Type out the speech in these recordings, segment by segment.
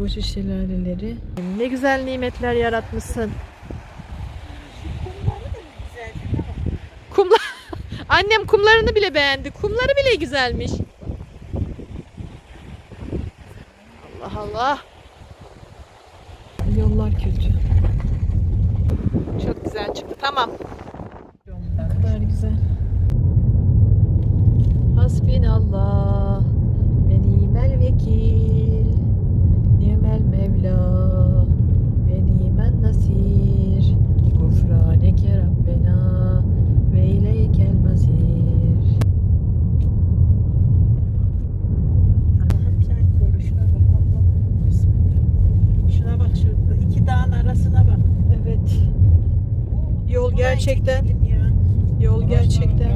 Kapuzbaşı şelaleleri. Ne güzel nimetler yaratmışsın. Kumlar. Annem kumlarını bile beğendi. Kumları bile güzelmiş. Allah Allah. Yollar kötü. Çok güzel çıktı. Tamam. Ne kadar güzel. Hasbinallah ve nimel vekil. Nimel Mevla ve nimen nasir. Gufraneke Rabbena ve ileykel mazir. Allah'ım sen koru şuna bak Allah'ım. Bismillah. Şuna bak şu iki dağın arasına bak. Evet. Yol gerçekten yol gerçekten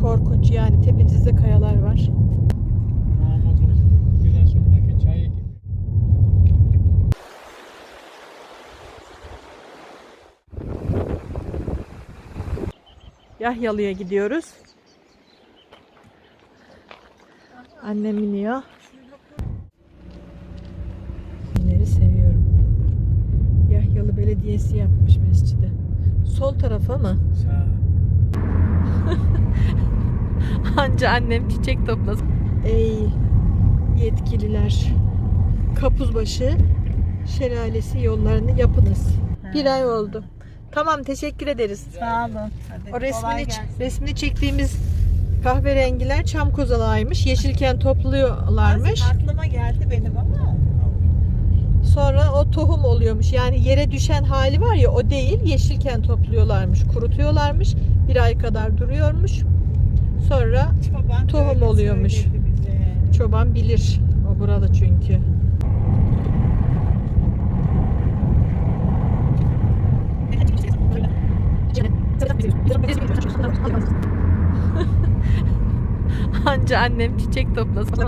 korkunç yani tepenizde kayalar var. Yahyalı'ya gidiyoruz. Annem iniyor. Günleri seviyorum. Yahyalı Belediyesi yapmış mescidi. Sol tarafa mı? Anca annem çiçek toplasın. Ey yetkililer. Kapuzbaşı şelalesi yollarını yapınız. Bir ay oldu. Tamam teşekkür ederiz. Sağ olun. Hadi O resmini, resmini çektiğimiz kahverengiler çam kozalağıymış. Yeşilken topluyorlarmış. Aklıma geldi benim ama. Sonra o tohum oluyormuş. Yani yere düşen hali var ya o değil. Yeşilken topluyorlarmış. Kurutuyorlarmış. Bir ay kadar duruyormuş. Sonra Çoban Tohum oluyormuş. çoban bilir. O buralı çünkü. Anca annem çiçek toplasın.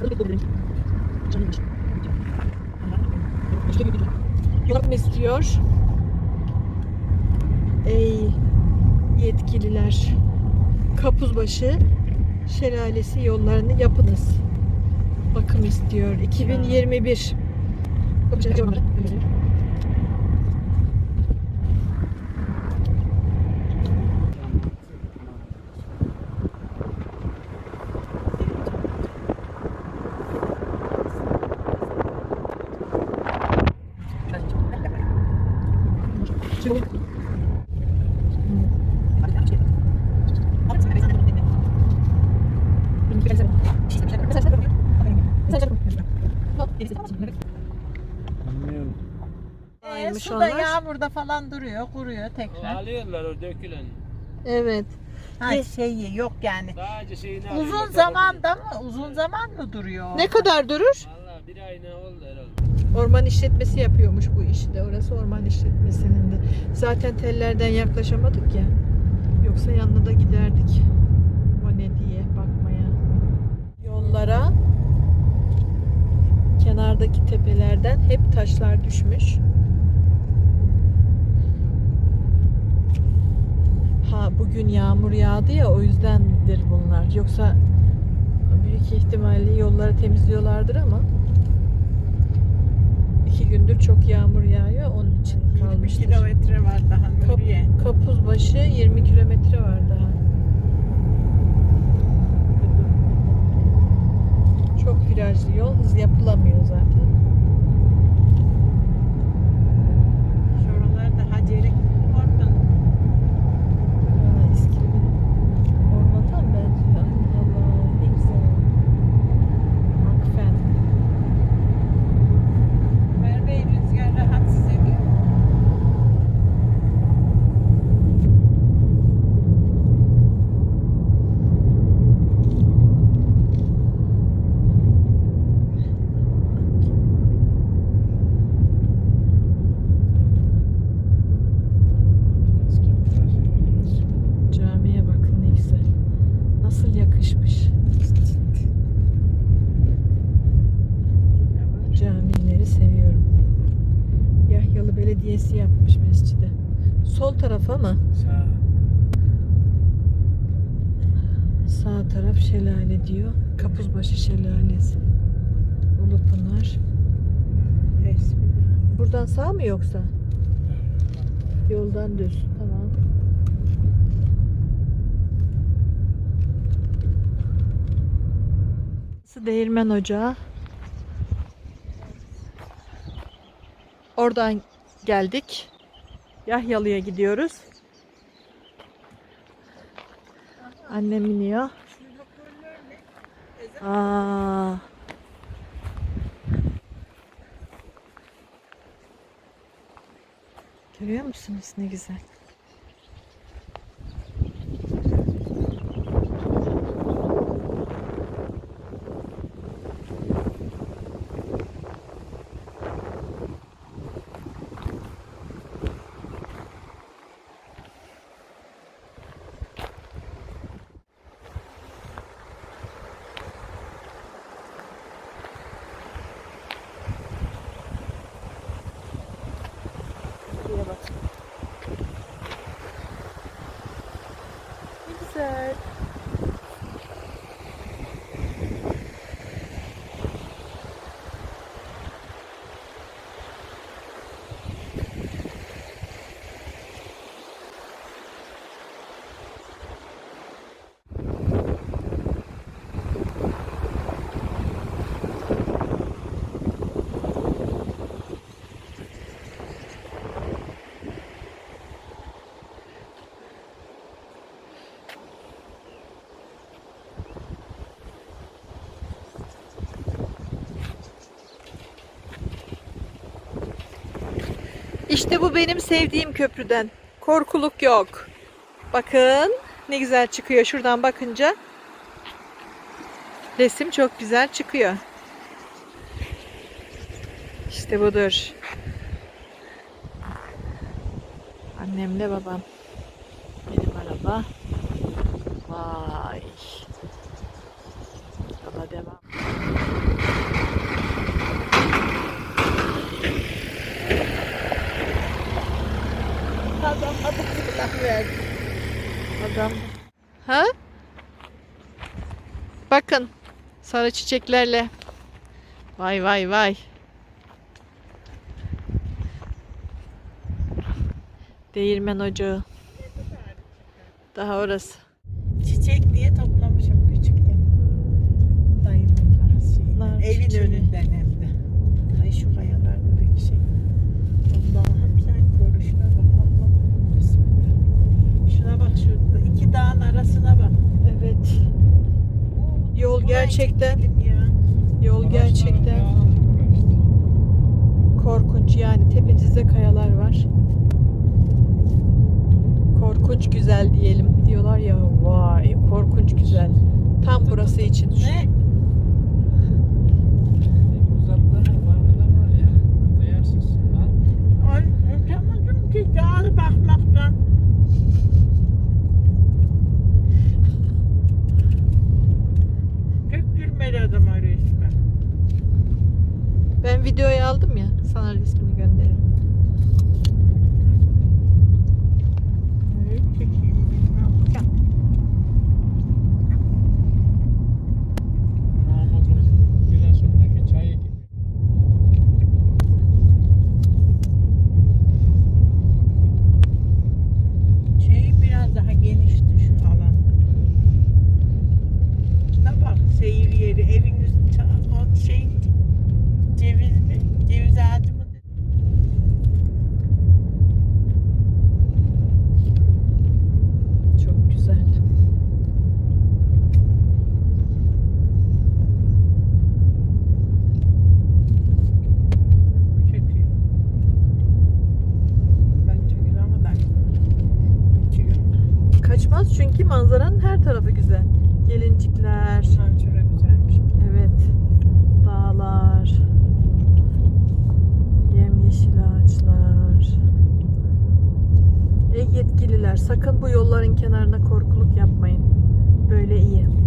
Yardım istiyor. Ey yetkililer. Kapuzbaşı şelalesi yollarını yapınız. Bakım istiyor. 2021. Ee, Aymış su da onlar. yağmurda falan duruyor, kuruyor tekrar. Alıyorlar o dökülen. Evet. Ha Ye- şeyi yok yani. Sadece şeyini Uzun zamanda mı? Uzun zaman mı duruyor? Ne kadar durur? Valla bir ay ne oldu herhalde. Orman işletmesi yapıyormuş bu işi de. Orası orman işletmesinin de. Zaten tellerden yaklaşamadık ya. Yoksa yanına da giderdik. O ne diye bakmaya. Yollara kenardaki tepelerden hep taşlar düşmüş. Ha bugün yağmur yağdı ya o yüzdendir bunlar. Yoksa büyük ihtimalle yolları temizliyorlardır ama iki gündür çok yağmur yağıyor onun için 20 kalmıştır. kilometre var daha Kap, Nuriye. Kapuzbaşı 20 kilometre var daha. Çok virajlı yol hız yapılamıyor zaten. Şuralarda Hacer'in oradan. Ha, İskilip'in ormandan benziyor. Allah Allah ne güzel. Akfen. Merve rüzgar rahatsız ediyor. Belediyesi yapmış mescidi. Sol tarafa mı? Sağ. Sağ taraf şelale diyor. Kapuzbaşı şelalesi. Resmi. Buradan sağ mı yoksa? Yoldan düz. Tamam. Değirmen Ocağı. Oradan geldik. Yahyalı'ya gidiyoruz. Annem iniyor. Aa. Görüyor musunuz ne güzel? Buraya bak. Ne güzel. İşte bu benim sevdiğim köprüden. Korkuluk yok. Bakın ne güzel çıkıyor şuradan bakınca. Resim çok güzel çıkıyor. İşte budur. Annemle babam. Benim araba. Vay. Yola devam. Adam verdi. Adam. Ha? Bakın. Sarı çiçeklerle. Vay vay vay. Değirmen ocağı. Daha orası. Çiçek diye toplamışım küçükken. Dayımın bahçesi. Nar Evin önünden hem de. Ay şu kayalarda bir şey. Allah'ım sen koru şuna bak. Allah'ım. Şurada. iki dağın arasına bak. Evet. Yol gerçekten ya. yol gerçekten korkunç yani tepenizde kayalar var. Korkunç güzel diyelim. Diyorlar ya vay korkunç güzel. Tam burası için. Ne? Ben videoyu aldım ya. Sana resmini gönderirim. Evet, çekeyim bilmem. Ya, Namazın Giresun'daki çayı gibi. Şey biraz daha genişti şu alan. Da bak seyir yeri evin üstü o şey ceviz mi? Ceviz ağacı mı? Çok güzel. Çekeyim. Ben çekilamadan geçiyor. Kaçmaz çünkü manzaranın her tarafı güzel. Gelincikler, Sansüre güzelmiş. evet, dağlar, yemyeşil ağaçlar. Ey yetkililer sakın bu yolların kenarına korkuluk yapmayın. Böyle iyi.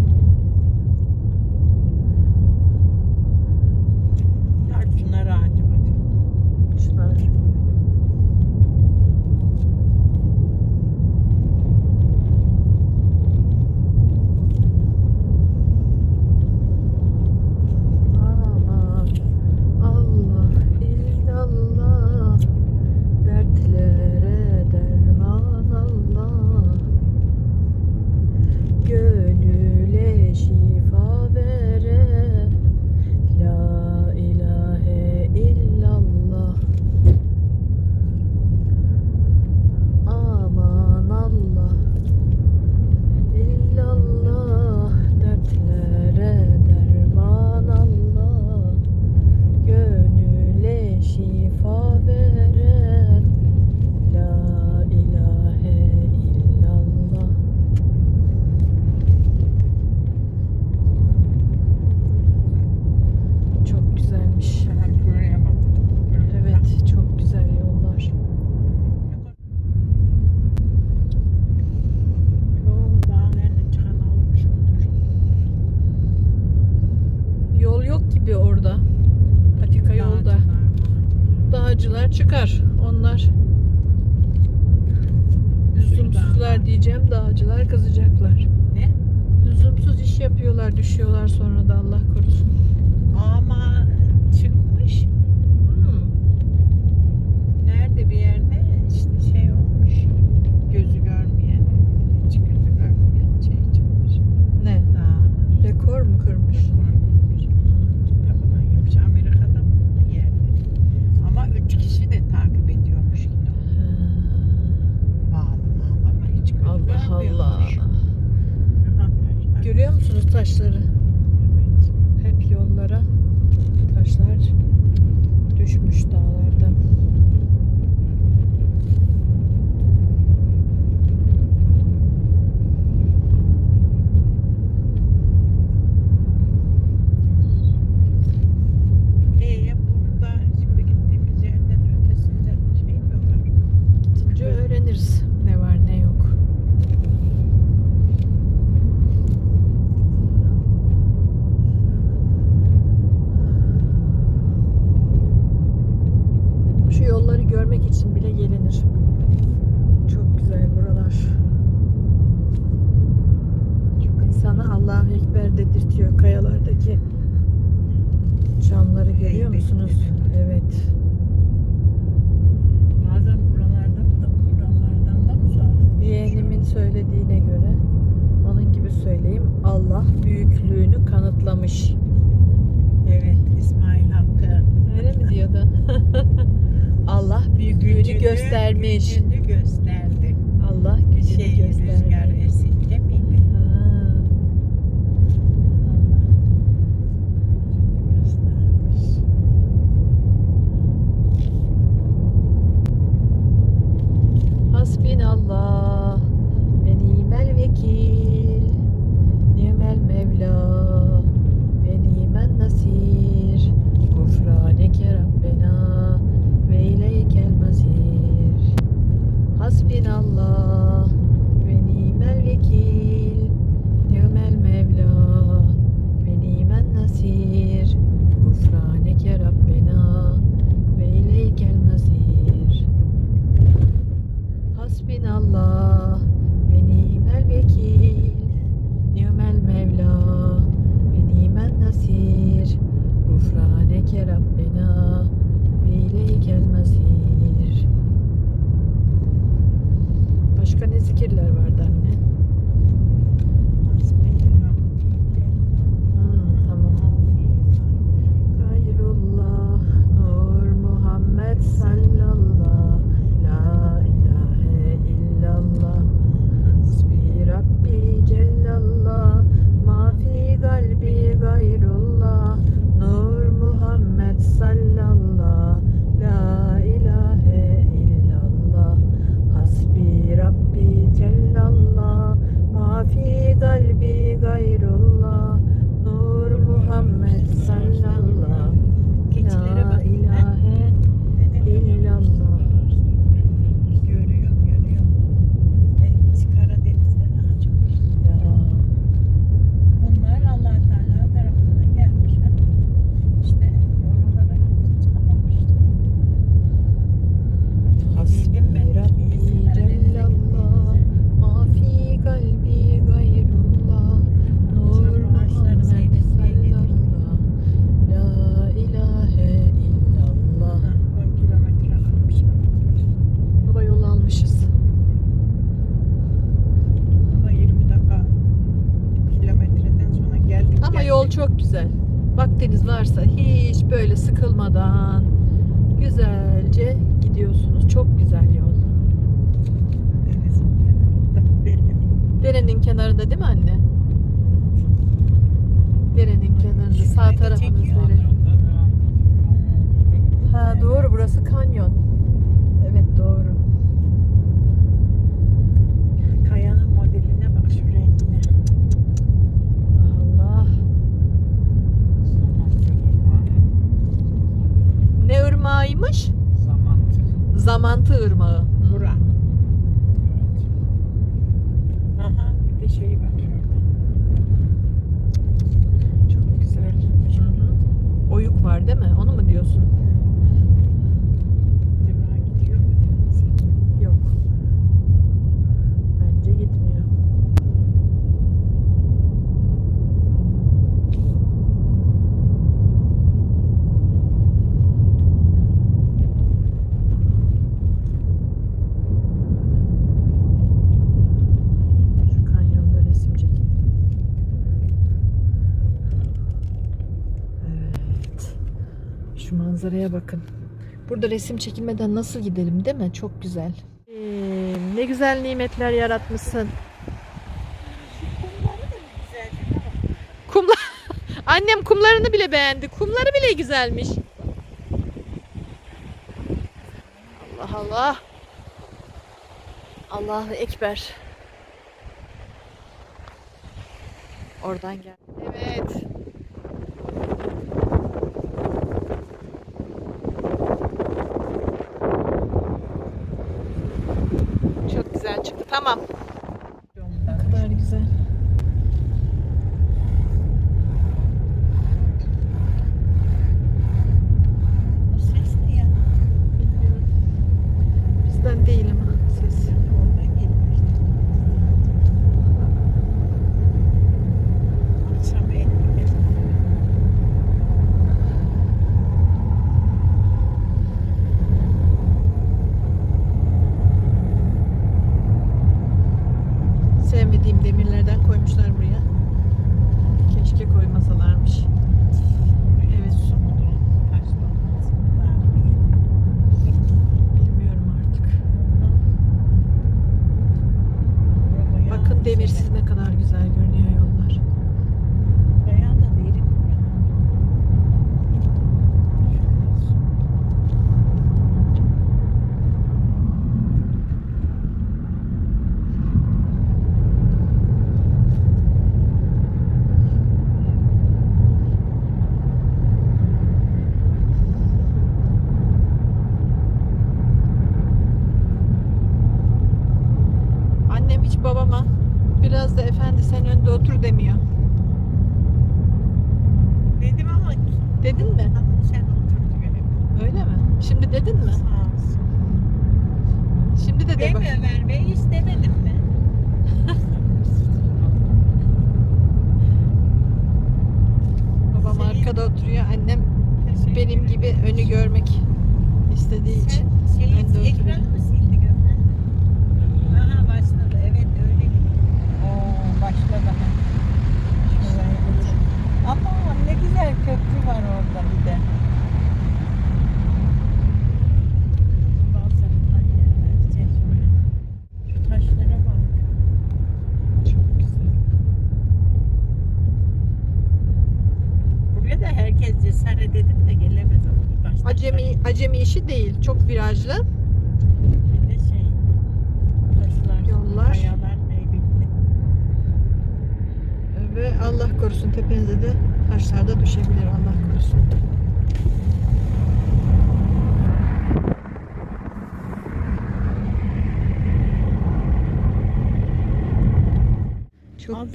manzaraya bakın. Burada resim çekilmeden nasıl gidelim değil mi? Çok güzel. Ee, ne güzel nimetler yaratmışsın. Kumlar. Annem kumlarını bile beğendi. Kumları bile güzelmiş. Allah Allah. Allahu Ekber. Oradan gel. Evet.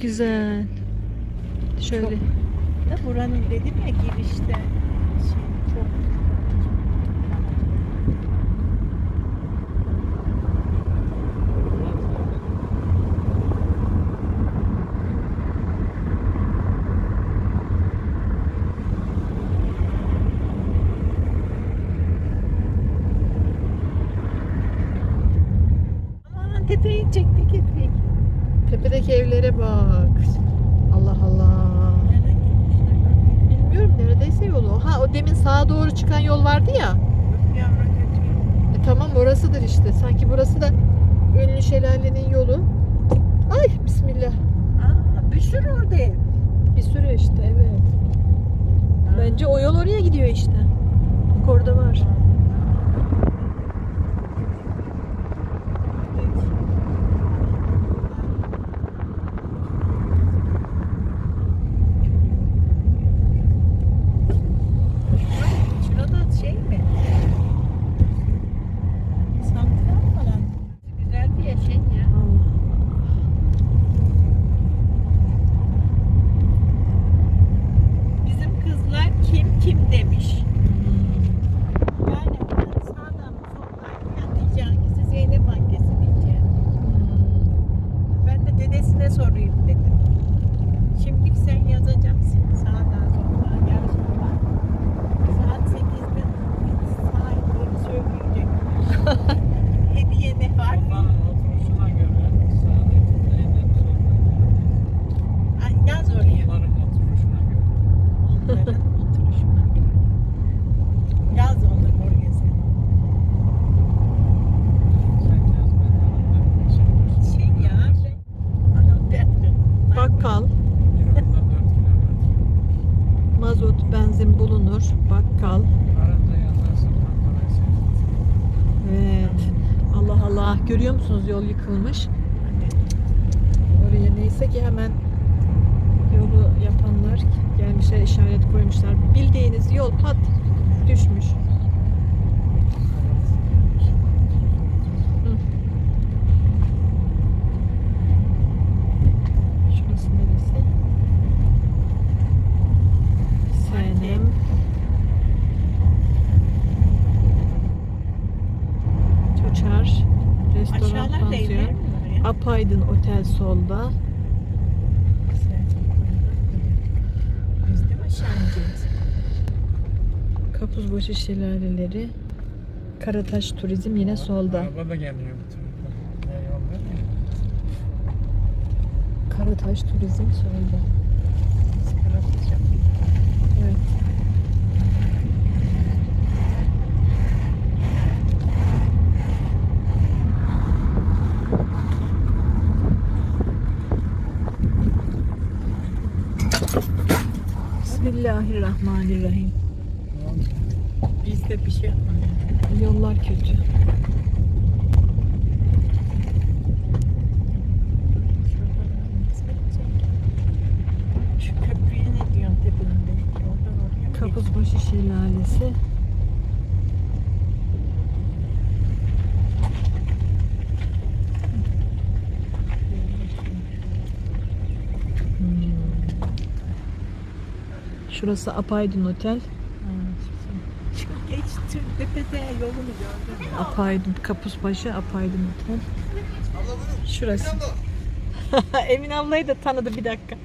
güzel. Şöyle. Çok, da buranın dedim ya girişte customers. Musunuz Apaydın Otel solda. Kapuzbaşı şelaleleri. Karataş Turizm yine solda. Araba da geliyor? Karataş Turizm solda. Evet. Bismillahirrahmanirrahim. Biz de bir şey yapmadık. Yollar kötü. Şu köprüye ne diyorsun oraya. Kapuzbaşı şelalesi. Şurası Apaydın Otel. Şu geç tepede yolunu gördün mü? Apaydın Kapuzbaşı Apaydın Otel. Şurası. Emin ablayı da tanıdı bir dakika.